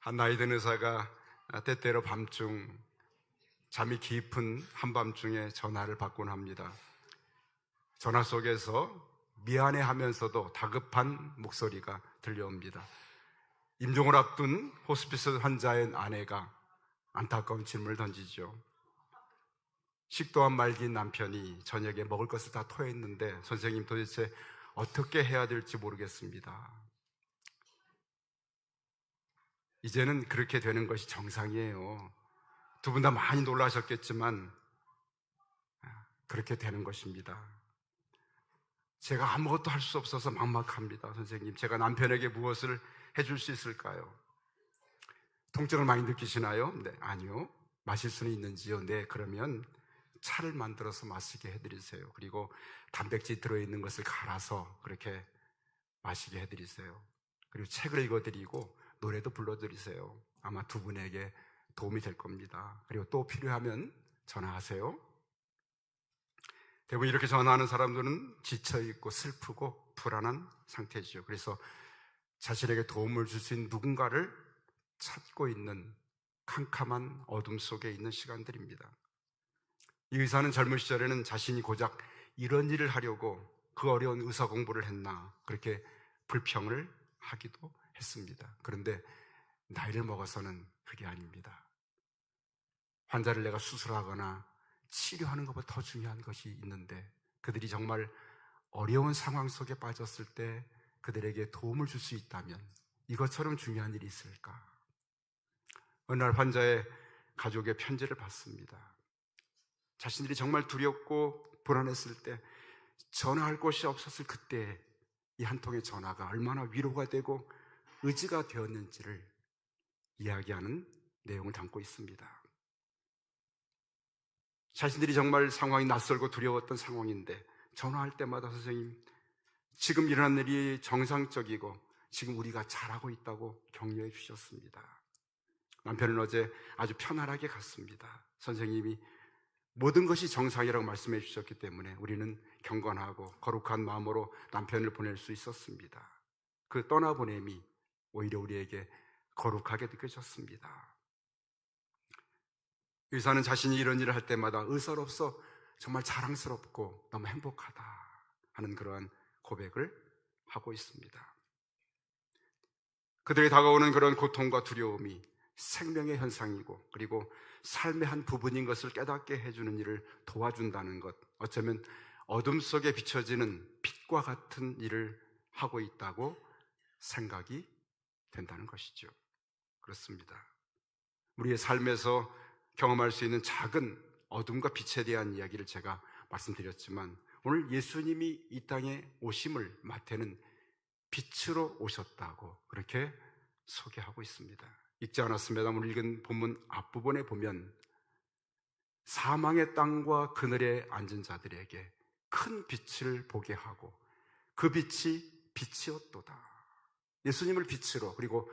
한 나이 든 의사가 때때로 밤중 잠이 깊은 한밤중에 전화를 받곤 합니다. 전화 속에서 미안해 하면서도 다급한 목소리가 들려옵니다. 임종을 앞둔 호스피스 환자의 아내가 안타까운 질문을 던지죠. 식도암 말기인 남편이 저녁에 먹을 것을 다 토했는데 선생님 도대체 어떻게 해야 될지 모르겠습니다. 이제는 그렇게 되는 것이 정상이에요. 두 분 다 많이 놀라셨겠지만 그렇게 되는 것입니다. 제가 아무것도 할 수 없어서 막막합니다. 선생님, 제가 남편에게 무엇을 해줄 수 있을까요? 통증을 많이 느끼시나요? 네, 아니요. 마실 수는 있는지요? 네, 그러면 차를 만들어서 마시게 해드리세요. 그리고 단백질 들어있는 것을 갈아서 그렇게 마시게 해드리세요. 그리고 책을 읽어드리고 노래도 불러드리세요. 아마 두 분에게 도움이 될 겁니다. 그리고 또 필요하면 전화하세요. 대부분 이렇게 전화하는 사람들은 지쳐있고 슬프고 불안한 상태지요. 그래서 자신에게 도움을 줄 수 있는 누군가를 찾고 있는 캄캄한 어둠 속에 있는 시간들입니다. 이 의사는 젊은 시절에는 자신이 고작 이런 일을 하려고 그 어려운 의사 공부를 했나 그렇게 불평을 하기도 했습니다. 그런데 나이를 먹어서는 그게 아닙니다. 환자를 내가 수술하거나 치료하는 것보다 더 중요한 것이 있는데 그들이 정말 어려운 상황 속에 빠졌을 때 그들에게 도움을 줄 수 있다면 이것처럼 중요한 일이 있을까? 어느 날 환자의 가족의 편지를 받습니다. 자신들이 정말 두렵고 불안했을 때 전화할 곳이 없었을 그때 이 한 통의 전화가 얼마나 위로가 되고 의지가 되었는지를 이야기하는 내용을 담고 있습니다. 자신들이 정말 상황이 낯설고 두려웠던 상황인데 전화할 때마다 선생님 지금 일어난 일이 정상적이고 지금 우리가 잘하고 있다고 격려해 주셨습니다. 남편은 어제 아주 편안하게 갔습니다. 선생님이 모든 것이 정상이라고 말씀해 주셨기 때문에 우리는 경건하고 거룩한 마음으로 남편을 보낼 수 있었습니다. 그 떠나보냄이 오히려 우리에게 거룩하게 느껴졌습니다. 의사는 자신이 이런 일을 할 때마다 의사로서 정말 자랑스럽고 너무 행복하다 하는 그러한 고백을 하고 있습니다. 그들이 다가오는 그런 고통과 두려움이 생명의 현상이고 그리고 삶의 한 부분인 것을 깨닫게 해주는 일을 도와준다는 것 어쩌면 어둠 속에 비춰지는 빛과 같은 일을 하고 있다고 생각이 된다는 것이죠. 그렇습니다. 우리의 삶에서 경험할 수 있는 작은 어둠과 빛에 대한 이야기를 제가 말씀드렸지만 오늘 예수님이 이 땅에 오심을 마태는 빛으로 오셨다고 그렇게 소개하고 있습니다. 읽지 않았습니다. 오늘 읽은 본문 앞부분에 보면 사망의 땅과 그늘에 앉은 자들에게 큰 빛을 보게 하고 그 빛이 빛이었도다. 예수님을 빛으로 그리고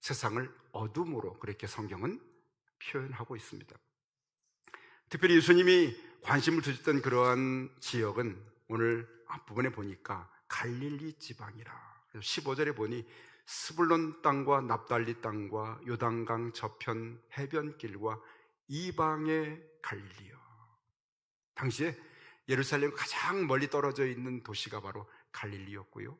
세상을 어둠으로 그렇게 성경은 표현하고 있습니다. 특별히 예수님이 관심을 두셨던 그러한 지역은 오늘 앞부분에 보니까 갈릴리 지방이라. 15절에 보니 스불론 땅과 납달리 땅과 요단강 저편 해변길과 이방의 갈릴리요. 당시에 예루살렘 가장 멀리 떨어져 있는 도시가 바로 갈릴리였고요.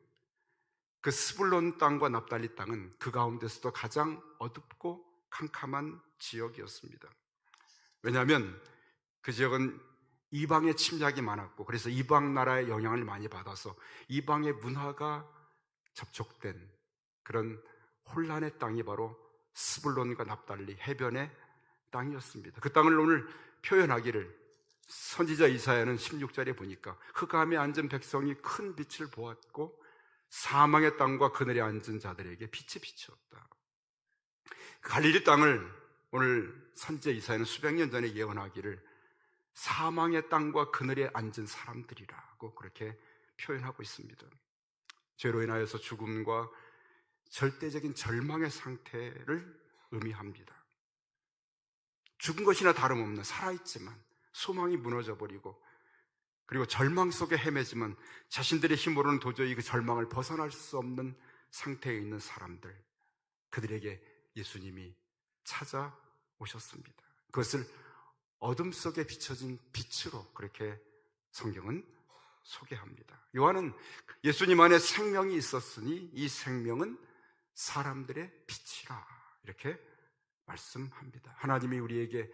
그 스불론 땅과 납달리 땅은 그 가운데서도 가장 어둡고 캄캄한 지역이었습니다. 왜냐하면 그 지역은 이방의 침략이 많았고 그래서 이방 나라의 영향을 많이 받아서 이방의 문화가 접촉된 그런 혼란의 땅이 바로 스불론과 납달리 해변의 땅이었습니다. 그 땅을 오늘 표현하기를 선지자 이사야는 16절에 보니까 흑암에 앉은 백성이 큰 빛을 보았고 사망의 땅과 그늘에 앉은 자들에게 빛이 비치었다. 갈릴리 땅을 오늘 선지자 이사야는 수백 년 전에 예언하기를 사망의 땅과 그늘에 앉은 사람들이라고 그렇게 표현하고 있습니다. 죄로 인하여서 죽음과 절대적인 절망의 상태를 의미합니다. 죽은 것이나 다름없는 살아있지만 소망이 무너져 버리고 그리고 절망 속에 헤매지만 자신들의 힘으로는 도저히 그 절망을 벗어날 수 없는 상태에 있는 사람들 그들에게 예수님이 찾아오셨습니다. 그것을 어둠 속에 비춰진 빛으로 그렇게 성경은 소개합니다. 요한은 예수님 안에 생명이 있었으니 이 생명은 사람들의 빛이라 이렇게 말씀합니다. 하나님이 우리에게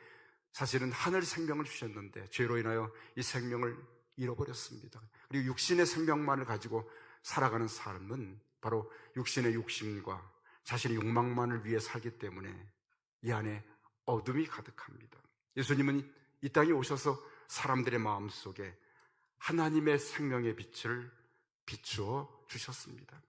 사실은 하늘 생명을 주셨는데 죄로 인하여 이 생명을 잃어버렸습니다. 그리고 육신의 생명만을 가지고 살아가는 삶은 바로 육신의 욕심과 자신의 욕망만을 위해 살기 때문에 이 안에 어둠이 가득합니다. 예수님은 이 땅에 오셔서 사람들의 마음 속에 하나님의 생명의 빛을 비추어 주셨습니다.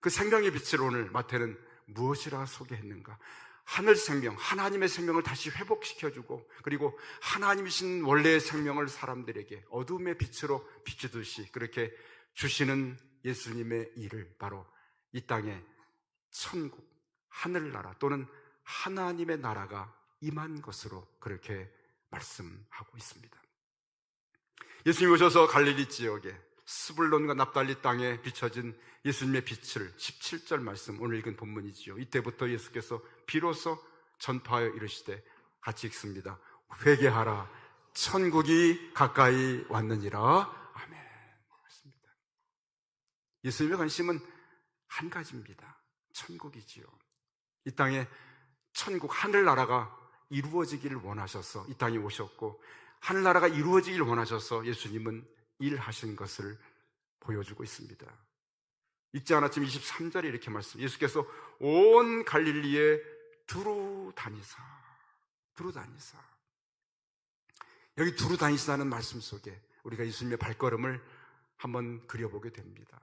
그 생명의 빛을 오늘 마태는 무엇이라 소개했는가? 하늘 생명, 하나님의 생명을 다시 회복시켜주고, 그리고 하나님이신 원래의 생명을 사람들에게 어둠의 빛으로 비추듯이 그렇게 주시는 예수님의 일을 바로 이 땅에 천국, 하늘나라 또는 하나님의 나라가 임한 것으로 그렇게 말씀하고 있습니다. 예수님 오셔서 갈릴리 지역에 스불론과 납달리 땅에 비춰진 예수님의 빛을 17절 말씀 오늘 읽은 본문이지요. 이때부터 예수께서 비로소 전파하여 이르시되 같이 읽습니다. 회개하라 천국이 가까이 왔느니라. 아멘. 예수님의 관심은 한 가지입니다. 천국이지요. 이 땅에 천국 하늘나라가 이루어지기를 원하셔서 이 땅에 오셨고 하늘나라가 이루어지기를 원하셔서 예수님은 일하신 것을 보여주고 있습니다. 읽지 않았지만 23절에 이렇게 말씀. 예수께서 온 갈릴리에 두루 다니사, 두루 다니사. 여기 두루 다니시다는 말씀 속에 우리가 예수님의 발걸음을 한번 그려보게 됩니다.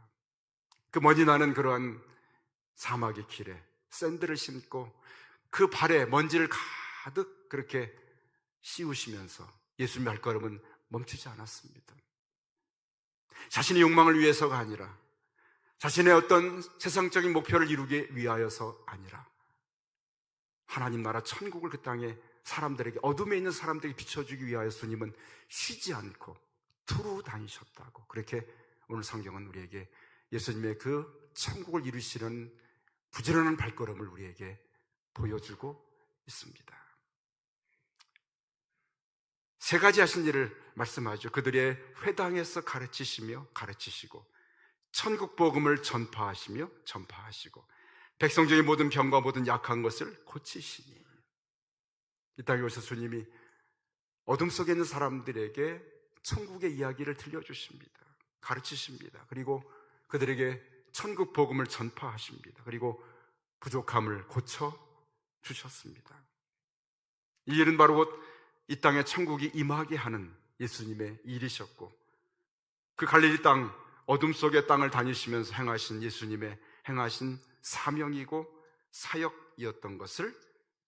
그 먼지 나는 그러한 사막의 길에 샌들을 신고 그 발에 먼지를 가득 그렇게 씌우시면서 예수님의 발걸음은 멈추지 않았습니다. 자신의 욕망을 위해서가 아니라 자신의 어떤 세상적인 목표를 이루기 위하여서 아니라 하나님 나라 천국을 그 땅에 사람들에게 어둠에 있는 사람들에게 비춰주기 위하여 주님은 쉬지 않고 두루 다니셨다고 그렇게 오늘 성경은 우리에게 예수님의 그 천국을 이루시는 부지런한 발걸음을 우리에게 보여주고 있습니다. 세 가지 하신 일을 말씀하죠. 그들의 회당에서 가르치시며 가르치시고 천국 복음을 전파하시며 전파하시고 백성 중의 모든 병과 모든 약한 것을 고치시니 이 땅에 오셔서 주님이 어둠 속에 있는 사람들에게 천국의 이야기를 들려주십니다. 가르치십니다. 그리고 그들에게 천국 복음을 전파하십니다. 그리고 부족함을 고쳐 주셨습니다. 이 일은 바로 곧 이 땅에 천국이 임하게 하는 예수님의 일이셨고 그 갈릴리 땅 어둠 속의 땅을 다니시면서 행하신 예수님의 행하신 사명이고 사역이었던 것을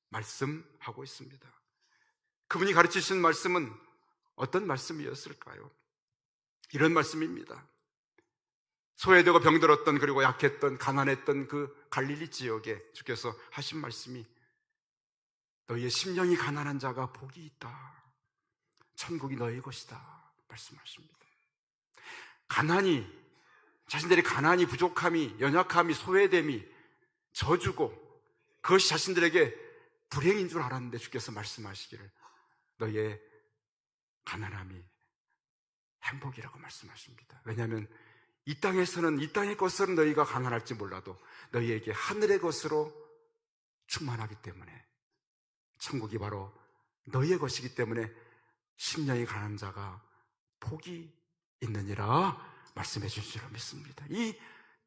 말씀하고 있습니다. 그분이 가르치신 말씀은 어떤 말씀이었을까요? 이런 말씀입니다. 소외되고 병들었던 그리고 약했던 가난했던 그 갈릴리 지역에 주께서 하신 말씀이 너희의 심령이 가난한 자가 복이 있다. 천국이 너희 것이다. 말씀하십니다. 가난이, 자신들의 가난이, 부족함이, 연약함이, 소외됨이, 저주고, 그것이 자신들에게 불행인 줄 알았는데 주께서 말씀하시기를 너희의 가난함이 행복이라고 말씀하십니다. 왜냐하면 이 땅에서는 이 땅의 것으로 너희가 가난할지 몰라도 너희에게 하늘의 것으로 충만하기 때문에 천국이 바로 너희의 것이기 때문에 심령이 가난한 자가 복이 있느니라 말씀해 주신 줄 믿습니다. 이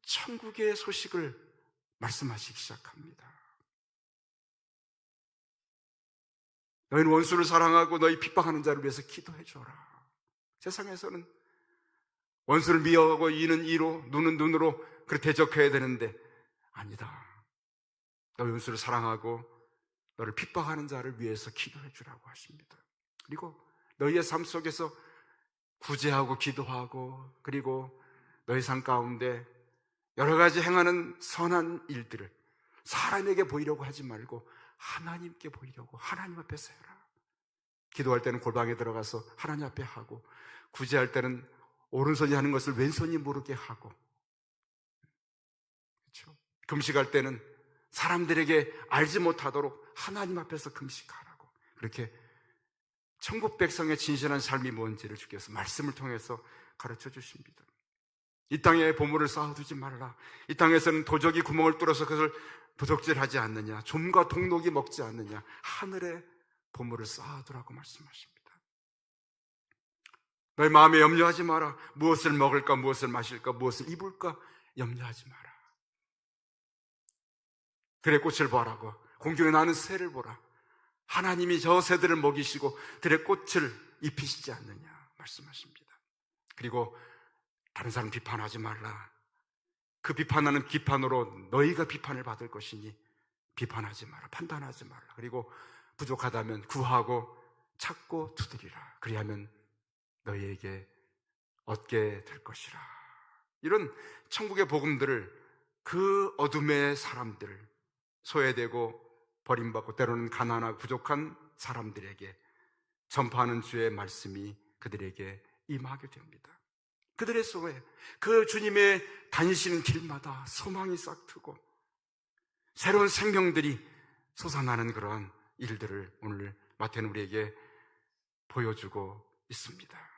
천국의 소식을 말씀하시기 시작합니다. 너희는 원수를 사랑하고 너희 핍박하는 자를 위해서 기도해 줘라. 세상에서는 원수를 미워하고 이는 이로 눈은 눈으로 그렇게 대적해야 되는데 아니다. 너희 원수를 사랑하고 너를 핍박하는 자를 위해서 기도해 주라고 하십니다. 그리고 너희의 삶 속에서 구제하고 기도하고 그리고 너희 삶 가운데 여러 가지 행하는 선한 일들을 사람에게 보이려고 하지 말고 하나님께 보이려고 하나님 앞에서 해라. 기도할 때는 골방에 들어가서 하나님 앞에 하고 구제할 때는 오른손이 하는 것을 왼손이 모르게 하고 그렇죠? 금식할 때는 사람들에게 알지 못하도록 하나님 앞에서 금식하라고 그렇게 천국 백성의 진실한 삶이 뭔지를 주께서 말씀을 통해서 가르쳐 주십니다. 이 땅에 보물을 쌓아두지 말라. 이 땅에서는 도적이 구멍을 뚫어서 그것을 도적질하지 않느냐. 좀과 동록이 먹지 않느냐. 하늘에 보물을 쌓아두라고 말씀하십니다. 너희 마음에 염려하지 마라. 무엇을 먹을까, 무엇을 마실까, 무엇을 입을까 염려하지 마라. 들의 꽃을 보라고 공중에 나는 새를 보라. 하나님이 저 새들을 먹이시고 들의 꽃을 입히시지 않느냐 말씀하십니다. 그리고 다른 사람 비판하지 말라. 그 비판하는 비판으로 너희가 비판을 받을 것이니 비판하지 마라. 판단하지 말라. 그리고 부족하다면 구하고 찾고 두드리라. 그리하면 너희에게 얻게 될 것이라. 이런 천국의 복음들을 그 어둠의 사람들, 소외되고 버림받고 때로는 가난하고 부족한 사람들에게 전파하는 주의 말씀이 그들에게 임하게 됩니다. 그들의 속에 그 주님의 다니시는 길마다 소망이 싹트고 새로운 생명들이 솟아나는 그러한 일들을 오늘 마태는 우리에게 보여주고 있습니다.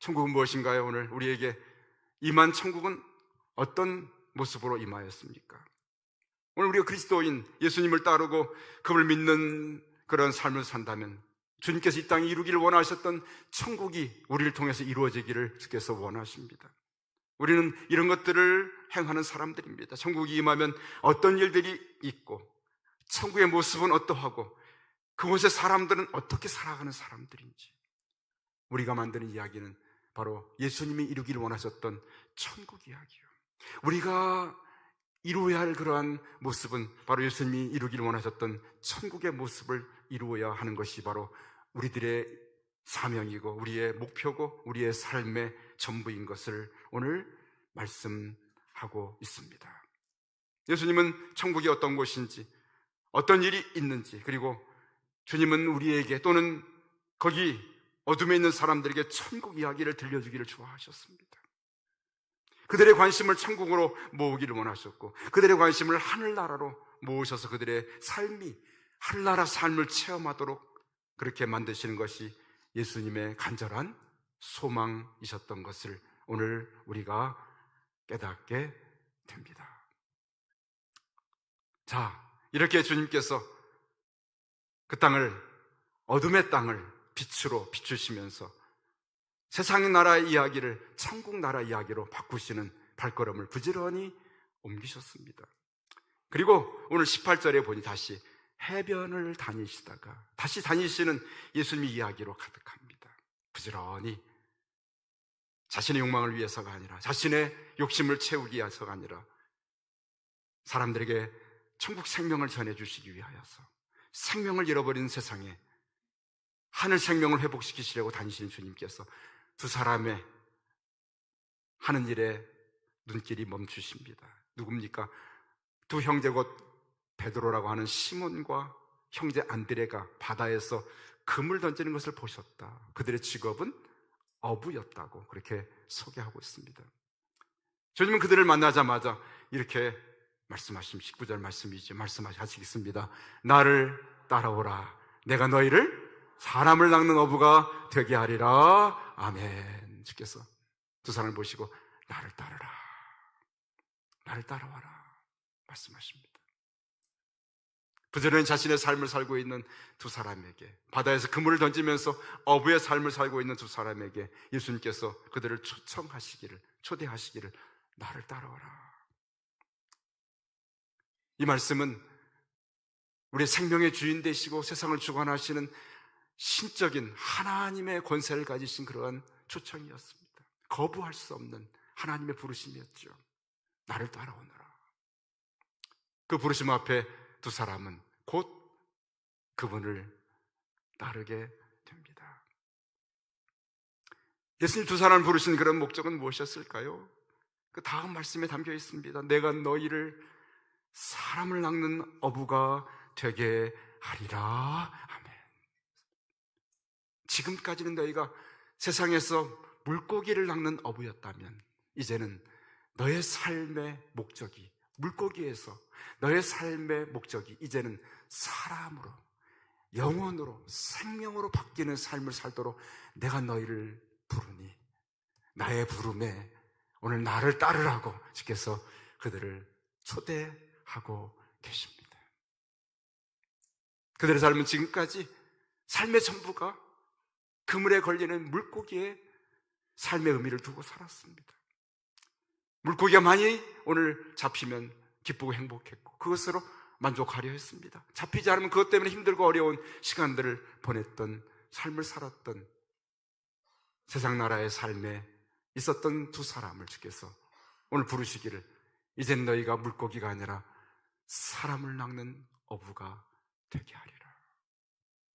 천국은 무엇인가요? 오늘 우리에게 임한 천국은 어떤 모습으로 임하였습니까? 오늘 우리가 그리스도인 예수님을 따르고 그를 믿는 그런 삶을 산다면 주님께서 이 땅에 이루기를 원하셨던 천국이 우리를 통해서 이루어지기를 주께서 원하십니다. 우리는 이런 것들을 행하는 사람들입니다. 천국이 임하면 어떤 일들이 있고 천국의 모습은 어떠하고 그곳의 사람들은 어떻게 살아가는 사람들인지 우리가 만드는 이야기는 바로 예수님이 이루기를 원하셨던 천국 이야기요. 우리가 이루어야 할 그러한 모습은 바로 예수님이 이루기를 원하셨던 천국의 모습을 이루어야 하는 것이 바로 우리들의 사명이고 우리의 목표고 우리의 삶의 전부인 것을 오늘 말씀하고 있습니다. 예수님은 천국이 어떤 곳인지 어떤 일이 있는지 그리고 주님은 우리에게 또는 거기 어둠에 있는 사람들에게 천국 이야기를 들려주기를 좋아하셨습니다. 그들의 관심을 천국으로 모으기를 원하셨고 그들의 관심을 하늘나라로 모으셔서 그들의 삶이 하늘나라 삶을 체험하도록 그렇게 만드시는 것이 예수님의 간절한 소망이셨던 것을 오늘 우리가 깨닫게 됩니다. 자, 이렇게 주님께서 그 땅을 어둠의 땅을 빛으로 비추시면서 세상의 나라 이야기를 천국 나라 이야기로 바꾸시는 발걸음을 부지런히 옮기셨습니다. 그리고 오늘 18절에 보니 다시 해변을 다니시다가 다시 다니시는 예수님의 이야기로 가득합니다. 부지런히 자신의 욕망을 위해서가 아니라 자신의 욕심을 채우기 위해서가 아니라 사람들에게 천국 생명을 전해주시기 위하여서 생명을 잃어버린 세상에 하늘 생명을 회복시키시려고 다니시는 주님께서 두 사람의 하는 일에 눈길이 멈추십니다. 누굽니까? 두 형제 곧 베드로라고 하는 시몬과 형제 안드레가 바다에서 금을 던지는 것을 보셨다. 그들의 직업은 어부였다고 그렇게 소개하고 있습니다. 주님은 그들을 만나자마자 이렇게 말씀하신 19절 말씀이지 말씀하시겠습니다. 나를 따라오라. 내가 너희를 사람을 낚는 어부가 되게 하리라. 아멘. 주께서 두 사람을 보시고 나를 따르라. 나를 따라와라. 말씀하십니다. 부지런히 자신의 삶을 살고 있는 두 사람에게 바다에서 그물을 던지면서 어부의 삶을 살고 있는 두 사람에게 예수님께서 그들을 초청하시기를 초대하시기를 나를 따라와라. 이 말씀은 우리 생명의 주인 되시고 세상을 주관하시는 신적인 하나님의 권세를 가지신 그러한 초청이었습니다. 거부할 수 없는 하나님의 부르심이었죠. 나를 따라오너라. 그 부르심 앞에 두 사람은 곧 그분을 따르게 됩니다. 예수님 두 사람을 부르신 그런 목적은 무엇이었을까요? 그 다음 말씀에 담겨 있습니다. 내가 너희를 사람을 낚는 어부가 되게 하리라. 지금까지는 너희가 세상에서 물고기를 낚는 어부였다면 이제는 너의 삶의 목적이 물고기에서 너의 삶의 목적이 이제는 사람으로, 영혼으로, 생명으로 바뀌는 삶을 살도록 내가 너희를 부르니 나의 부름에 오늘 나를 따르라고 주께서 그들을 초대하고 계십니다. 그들의 삶은 지금까지 삶의 전부가 그물에 걸리는 물고기의 삶의 의미를 두고 살았습니다. 물고기가 많이 오늘 잡히면 기쁘고 행복했고 그것으로 만족하려 했습니다. 잡히지 않으면 그것 때문에 힘들고 어려운 시간들을 보냈던 삶을 살았던 세상 나라의 삶에 있었던 두 사람을 주께서 오늘 부르시기를 이젠 너희가 물고기가 아니라 사람을 낚는 어부가 되게 하리라.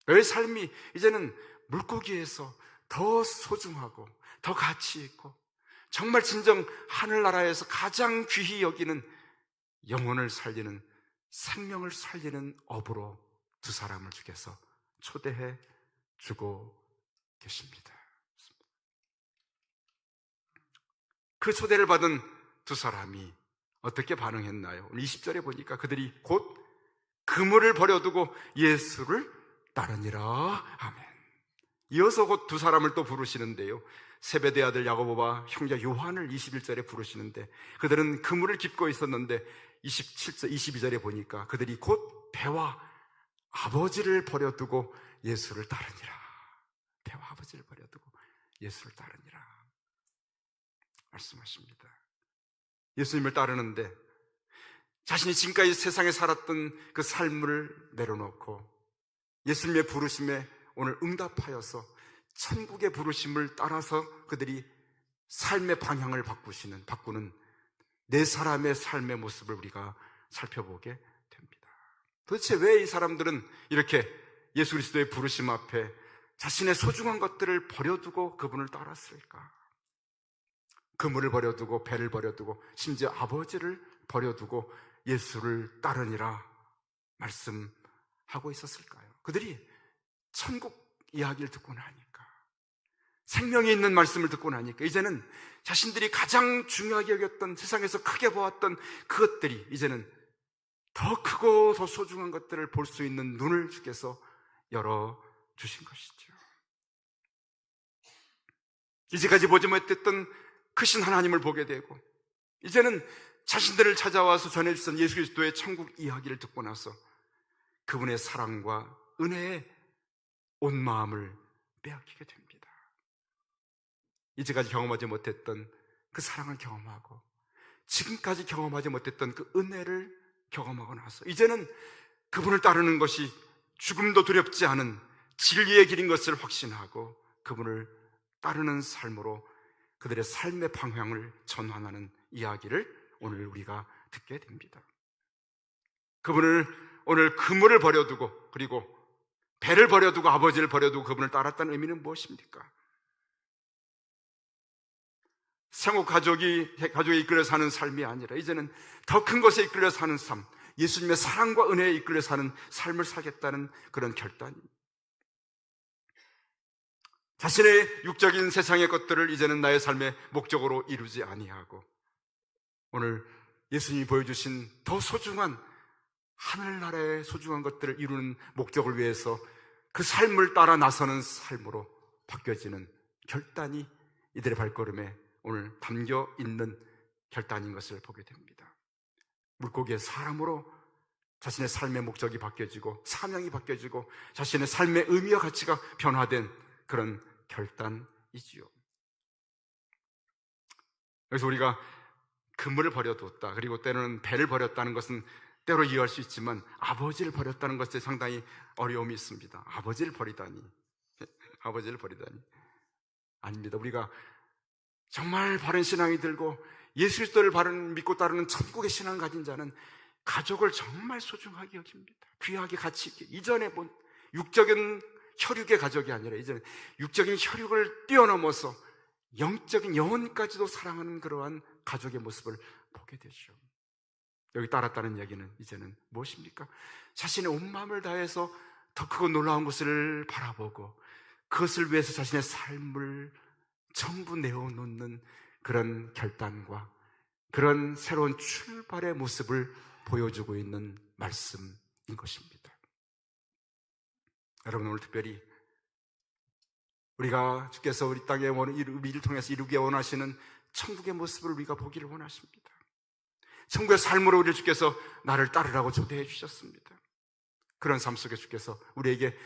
너의 삶이 이제는 물고기에서 더 소중하고 더 가치 있고 정말 진정 하늘나라에서 가장 귀히 여기는 영혼을 살리는 생명을 살리는 업으로 두 사람을 주께서 초대해 주고 계십니다. 그 초대를 받은 두 사람이 어떻게 반응했나요? 20절에 보니까 그들이 곧 그물을 버려두고 예수를 따르니라. 아멘. 이어서 곧 두 사람을 또 부르시는데요. 세베대 아들 야고보와 형제 요한을 21절에 부르시는데 그들은 그물을 깁고 있었는데 27절, 22절에 보니까 그들이 곧 배와 아버지를 버려두고 예수를 따르니라. 배와 아버지를 버려두고 예수를 따르니라. 말씀하십니다. 예수님을 따르는데 자신이 지금까지 세상에 살았던 그 삶을 내려놓고 예수님의 부르심에 오늘 응답하여서 천국의 부르심을 따라서 그들이 삶의 방향을 바꾸시는, 바꾸는 네 사람의 삶의 모습을 우리가 살펴보게 됩니다. 도대체 왜 이 사람들은 이렇게 예수 그리스도의 부르심 앞에 자신의 소중한 것들을 버려두고 그분을 따랐을까? 그물을 버려두고 배를 버려두고 심지어 아버지를 버려두고 예수를 따르니라 말씀하고 있었을까요? 그들이 천국 이야기를 듣고 나니까 생명이 있는 말씀을 듣고 나니까 이제는 자신들이 가장 중요하게 여겼던 세상에서 크게 보았던 그것들이 이제는 더 크고 더 소중한 것들을 볼 수 있는 눈을 주께서 열어 주신 것이죠. 이제까지 보지 못했던 크신 하나님을 보게 되고 이제는 자신들을 찾아와서 전해주신 예수 그리스도의 천국 이야기를 듣고 나서 그분의 사랑과 은혜에 온 마음을 빼앗기게 됩니다. 이제까지 경험하지 못했던 그 사랑을 경험하고 지금까지 경험하지 못했던 그 은혜를 경험하고 나서 이제는 그분을 따르는 것이 죽음도 두렵지 않은 진리의 길인 것을 확신하고 그분을 따르는 삶으로 그들의 삶의 방향을 전환하는 이야기를 오늘 우리가 듣게 됩니다. 그분을 오늘 그물을 버려두고 그리고 배를 버려두고 아버지를 버려두고 그분을 따랐다는 의미는 무엇입니까? 생후 가족이 가족에 이끌려 사는 삶이 아니라 이제는 더 큰 것에 이끌려 사는 삶, 예수님의 사랑과 은혜에 이끌려 사는 삶을 살겠다는 그런 결단입니다. 자신의 육적인 세상의 것들을 이제는 나의 삶의 목적으로 이루지 아니하고 오늘 예수님이 보여주신 더 소중한 하늘나라의 소중한 것들을 이루는 목적을 위해서 그 삶을 따라 나서는 삶으로 바뀌어지는 결단이 이들의 발걸음에 오늘 담겨 있는 결단인 것을 보게 됩니다. 물고기의 사람으로 자신의 삶의 목적이 바뀌어지고 사명이 바뀌어지고 자신의 삶의 의미와 가치가 변화된 그런 결단이지요. 그래서 우리가 그물을 버려뒀다. 그리고 때로는 배를 버렸다는 것은 때로 이해할 수 있지만 아버지를 버렸다는 것에 상당히 어려움이 있습니다. 아버지를 버리다니. 아버지를 버리다니. 아닙니다. 우리가 정말 바른 신앙이 들고 예수 그리스도를 바른 믿고 따르는 천국의 신앙 가진 자는 가족을 정말 소중하게 여깁니다. 귀하게 가치 있게. 이전에 본 육적인 혈육의 가족이 아니라 이제는 육적인 혈육을 뛰어넘어서 영적인 영혼까지도 사랑하는 그러한 가족의 모습을 보게 되죠. 여기 따랐다는 얘기는 이제는 무엇입니까? 자신의 온 마음을 다해서 더 크고 놀라운 것을 바라보고 그것을 위해서 자신의 삶을 전부 내어놓는 그런 결단과 그런 새로운 출발의 모습을 보여주고 있는 말씀인 것입니다. 여러분 오늘 특별히 우리가 주께서 우리 땅에 원, 우리를 통해서 이루기 원하시는 천국의 모습을 우리가 보기를 원하십니다. 천국의 삶으로 우리를 주께서 나를 따르라고 초대해 주셨습니다. 그런 삶 속에 주께서 우리에게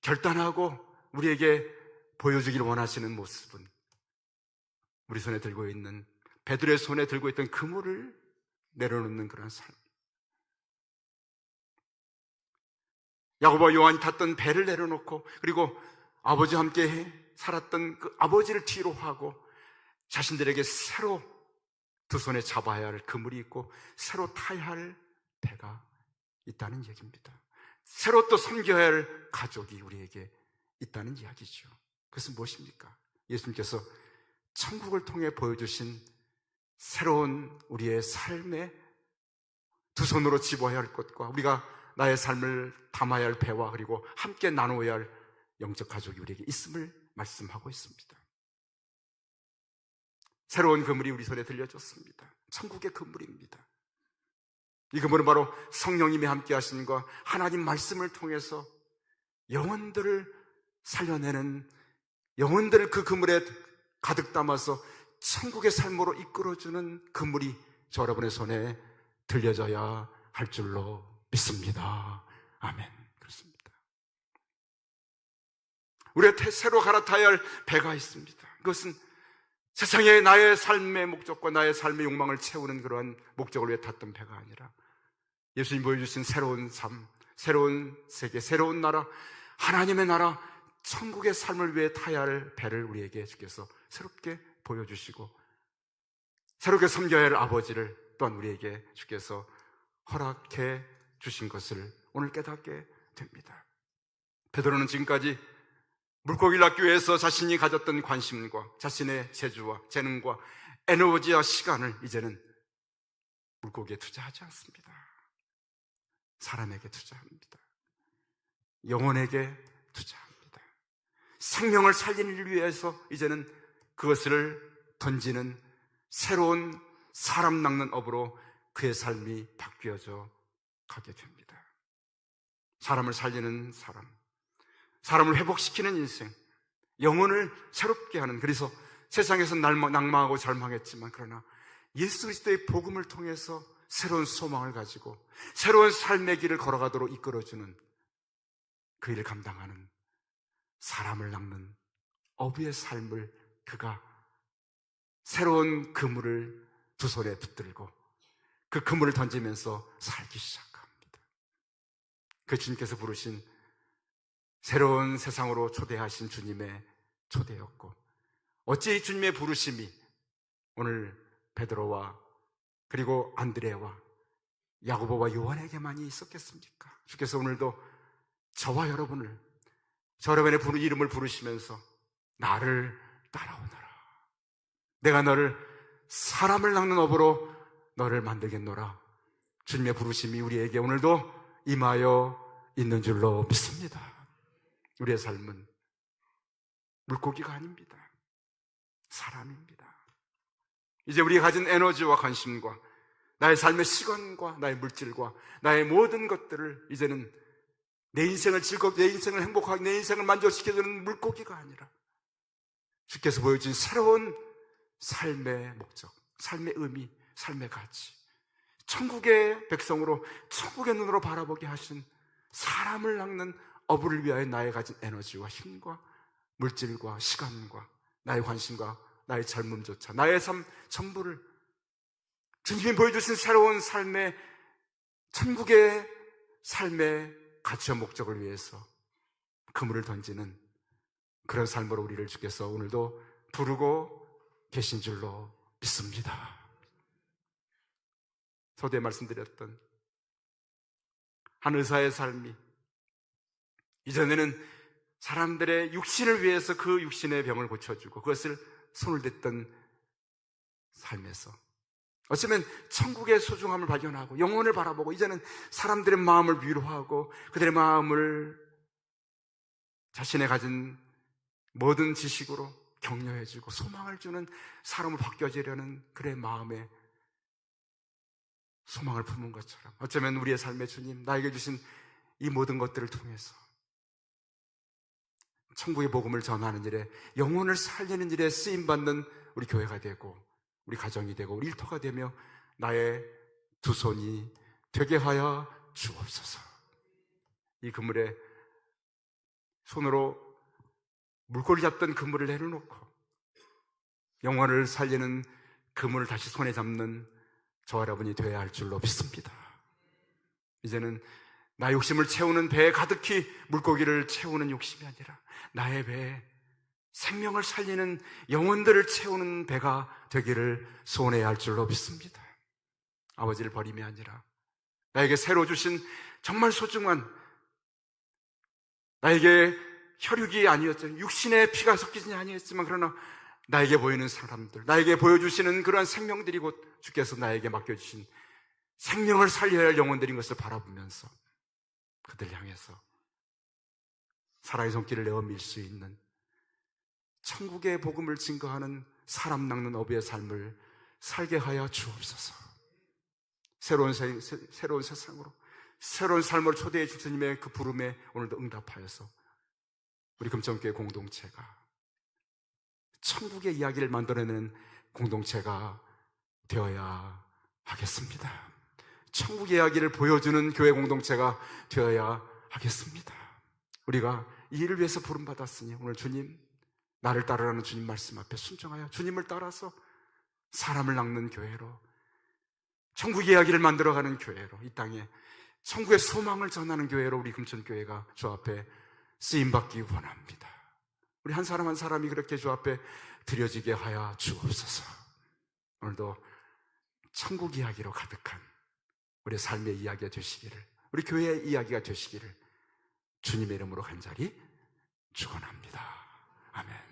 결단하고 우리에게 보여주기를 원하시는 모습은 우리 손에 들고 있는 베드로의 손에 들고 있던 그물을 내려놓는 그런 삶. 야고보와 요한이 탔던 배를 내려놓고 그리고 아버지와 함께 살았던 그 아버지를 뒤로 하고 자신들에게 새로 두 손에 잡아야 할 그물이 있고 새로 타야 할 배가 있다는 얘기입니다. 새로 또 섬겨야 할 가족이 우리에게 있다는 이야기죠. 그것은 무엇입니까? 예수님께서 천국을 통해 보여주신 새로운 우리의 삶의 두 손으로 집어야 할 것과 우리가 나의 삶을 담아야 할 배와 그리고 함께 나누어야 할 영적 가족이 우리에게 있음을 말씀하고 있습니다. 새로운 그물이 우리 손에 들려졌습니다. 천국의 그물입니다. 이 그물은 바로 성령님이 함께 하신과 하나님 말씀을 통해서 영혼들을 살려내는 영혼들을 그 그물에 가득 담아서 천국의 삶으로 이끌어주는 그물이 저 여러분의 손에 들려져야 할 줄로 믿습니다. 아멘. 그렇습니다. 우리의 새로 갈아타야 할 배가 있습니다. 그것은 세상에 나의 삶의 목적과 나의 삶의 욕망을 채우는 그러한 목적을 위해 탔던 배가 아니라 예수님 보여주신 새로운 삶, 새로운 세계, 새로운 나라, 하나님의 나라, 천국의 삶을 위해 타야 할 배를 우리에게 주께서 새롭게 보여주시고 새롭게 섬겨야 할 아버지를 또한 우리에게 주께서 허락해 주신 것을 오늘 깨닫게 됩니다. 베드로는 지금까지 물고기를 낳기 위해서 자신이 가졌던 관심과 자신의 재주와 재능과 에너지와 시간을 이제는 물고기에 투자하지 않습니다. 사람에게 투자합니다. 영혼에게 투자합니다. 생명을 살리는 위해서 이제는 그것을 던지는 새로운 사람 낚는 업으로 그의 삶이 바뀌어져 가게 됩니다. 사람을 살리는 사람, 사람을 회복시키는 인생, 영혼을 새롭게 하는 그래서 세상에서 낭망하고 절망했지만 그러나 예수 그리스도의 복음을 통해서 새로운 소망을 가지고 새로운 삶의 길을 걸어가도록 이끌어주는 그 일을 감당하는 사람을 낚는 어부의 삶을 그가 새로운 그물을 두 손에 붙들고 그 그물을 던지면서 살기 시작합니다. 그 주님께서 부르신 새로운 세상으로 초대하신 주님의 초대였고 어찌 주님의 부르심이 오늘 베드로와 그리고 안드레와 야고보와 요한에게만이 있었겠습니까? 주께서 오늘도 저와 여러분을 저 여러분의 부르 이름을 부르시면서 나를 따라오너라. 내가 너를 사람을 낚는 업으로 너를 만들겠노라. 주님의 부르심이 우리에게 오늘도 임하여 있는 줄로 믿습니다. 우리의 삶은 물고기가 아닙니다. 사람입니다. 이제 우리가 가진 에너지와 관심과 나의 삶의 시간과 나의 물질과 나의 모든 것들을 이제는 내 인생을 즐겁게, 내 인생을 행복하게, 내 인생을 만족시켜주는 물고기가 아니라 주께서 보여준 새로운 삶의 목적, 삶의 의미, 삶의 가치. 천국의 백성으로, 천국의 눈으로 바라보게 하신 사람을 낚는 어부를 위하여 나의 가진 에너지와 힘과 물질과 시간과 나의 관심과 나의 젊음조차, 나의 삶 전부를 주님이 보여주신 새로운 삶의 천국의 삶의 가치와 목적을 위해서 그물을 던지는 그런 삶으로 우리를 주께서 오늘도 부르고 계신 줄로 믿습니다. 서두에 말씀드렸던 한 의사의 삶이 이전에는 사람들의 육신을 위해서 그 육신의 병을 고쳐주고 그것을 손을 댔던 삶에서. 어쩌면 천국의 소중함을 발견하고 영혼을 바라보고 이제는 사람들의 마음을 위로하고 그들의 마음을 자신의 가진 모든 지식으로 격려해주고 소망을 주는 사람을 바뀌어지려는 그의 마음에 소망을 품은 것처럼. 어쩌면 우리의 삶의 주님 나에게 주신 이 모든 것들을 통해서 천국의 복음을 전하는 일에 영혼을 살리는 일에 쓰임 받는 우리 교회가 되고 우리 가정이 되고 우리 일터가 되며 나의 두 손이 되게 하여 주옵소서. 이 그물에 손으로 물고기 잡던 그물을 내려놓고 영혼을 살리는 그물을 다시 손에 잡는 저 여러분이 되어야 할 줄로 믿습니다. 이제는 나 욕심을 채우는 배에 가득히 물고기를 채우는 욕심이 아니라 나의 배에 생명을 살리는 영혼들을 채우는 배가 되기를 소원해야 할 줄로 믿습니다. 아버지를 버림이 아니라 나에게 새로 주신 정말 소중한 나에게 혈육이 아니었죠. 육신의 피가 섞이지 아니었지만 그러나 나에게 보이는 사람들, 나에게 보여주시는 그러한 생명들이 곧 주께서 나에게 맡겨주신 생명을 살려야 할 영혼들인 것을 바라보면서 그들 향해서 살아의 손길을 내어 밀 수 있는 천국의 복음을 증거하는 사람 낚는 어부의 삶을 살게 하여 주옵소서. 새로운, 세, 새- 새로운 세상으로, 새로운 삶을 초대해 주님의 그 부름에 오늘도 응답하여서 우리 금정교회 공동체가 천국의 이야기를 만들어내는 공동체가 되어야 하겠습니다. 천국 이야기를 보여주는 교회 공동체가 되어야 하겠습니다. 우리가 이 일을 위해서 부름받았으니 오늘 주님, 나를 따르라는 주님 말씀 앞에 순종하여 주님을 따라서 사람을 낚는 교회로 천국 이야기를 만들어가는 교회로 이 땅에 천국의 소망을 전하는 교회로 우리 금천교회가 주 앞에 쓰임받기 원합니다. 우리 한 사람 한 사람이 그렇게 주 앞에 드려지게 하여 주옵소서. 오늘도 천국 이야기로 가득한 우리 삶의 이야기가 되시기를, 우리 교회의 이야기가 되시기를 주님의 이름으로 간절히 축원합니다. 아멘.